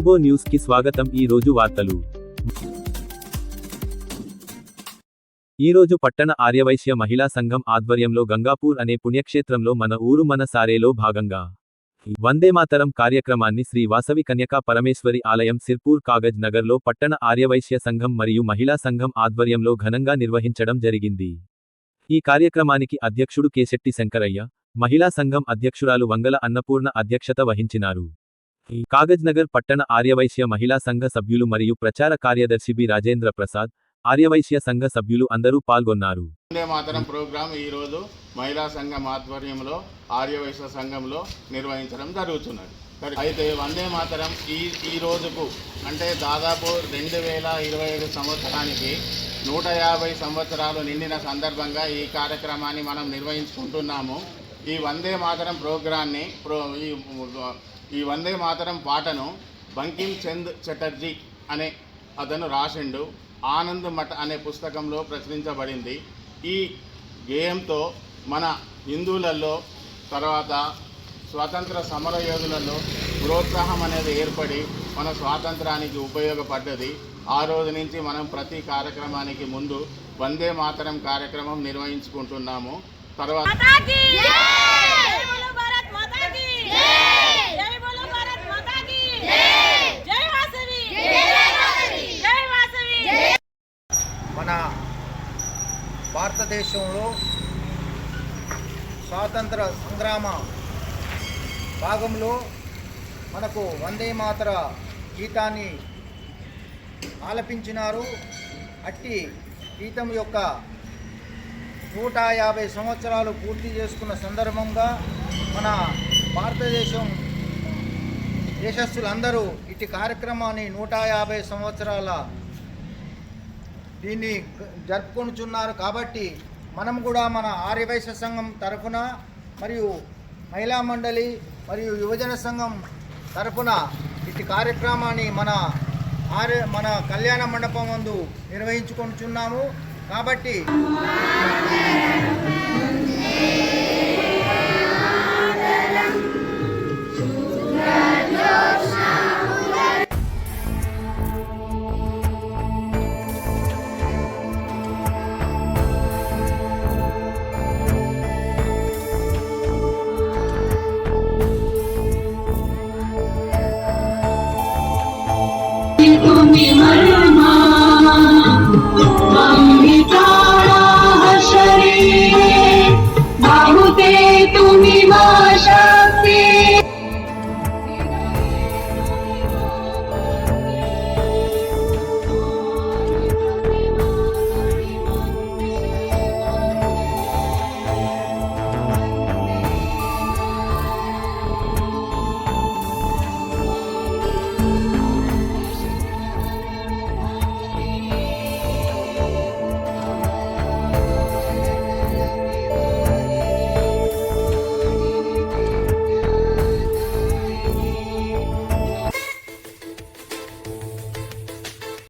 గ్లోబో న్యూస్కి స్వాగతం. ఈ రోజు వార్తలు. ఈ రోజు పట్టణ ఆర్యవైశ్య మహిళా సంఘం ఆధ్వర్యంలో గంగాపూర్ అనే పుణ్యక్షేత్రంలో మన ఊరు మన సారేలో భాగంగా వందేమాతరం కార్యక్రమాన్ని శ్రీ వాసవి కన్యకా పరమేశ్వరి ఆలయం సిర్పూర్ కాగజ్ నగర్లో పట్టణ ఆర్యవైశ్య సంఘం మరియు మహిళా సంఘం ఆధ్వర్యంలో ఘనంగా నిర్వహించడం జరిగింది. ఈ కార్యక్రమానికి అధ్యక్షుడు కేశెట్టి శంకరయ్య మహిళా సంఘం అధ్యక్షురాలు వంగల అన్నపూర్ణ అధ్యక్షత వహించినారు. కాగజ్ నగర్ పట్టణ ఆర్యవైశ్య మహిళా సంఘ సభ్యులు మరియు ప్రచార కార్యదర్శి బి. రాజేంద్ర ప్రసాద్ ఆర్యవైశ్య సంఘ సభ్యులు అందరూ పాల్గొన్నారు. వందే మాతరం ప్రోగ్రాం ఈరోజు మహిళా సంఘం ఆధ్వర్యంలో ఆర్యవైశ్య సంఘంలో నిర్వహించడం జరుగుతున్నది. అయితే వందే మాతరం ఈ ఈ రోజుకు అంటే దాదాపు రెండు వేల ఇరవై ఐదు సంవత్సరానికి నూట యాభై సంవత్సరాలు నిండిన సందర్భంగా ఈ కార్యక్రమాన్ని మనం నిర్వహించుకుంటున్నాము. ఈ వందే మాతరం ప్రోగ్రాన్ని ప్రో ఈ ఈ వందే మాతరం పాటను బంకిం చంద్ చటర్జీ అనే అతను రాసిండు. ఆనంద్ మఠ అనే పుస్తకంలో ప్రచురించబడింది. ఈ గేయంతో మన హిందువులలో తర్వాత స్వాతంత్ర సమరయోధులలో ప్రోత్సాహం అనేది ఏర్పడి మన స్వాతంత్రానికి ఉపయోగపడ్డది. ఆ రోజు నుంచి మనం ప్రతి కార్యక్రమానికి ముందు వందే మాతరం కార్యక్రమం నిర్వహించుకుంటున్నాము. తర్వాత భారతదేశంలో స్వాతంత్ర సంగ్రామ భాగంలో మనకు వందే మాతర గీతాన్ని ఆలపించినారు. అట్టి గీతం యొక్క నూట యాభై సంవత్సరాలు పూర్తి చేసుకున్న సందర్భంగా మన భారతదేశం దేశస్తులందరూ ఇటు కార్యక్రమాన్ని నూట యాభై సంవత్సరాల దీన్ని జరుపుకుంటున్నారు కాబట్టి మనం కూడా మన ఆర్యవైశ్య సంఘం తరఫున మరియు మహిళా మండలి మరియు యువజన సంఘం తరఫున ఇటు కార్యక్రమాన్ని మన ఆర్య మన కళ్యాణ మండపం ముందు నిర్వహించుకుంటున్నాము కాబట్టి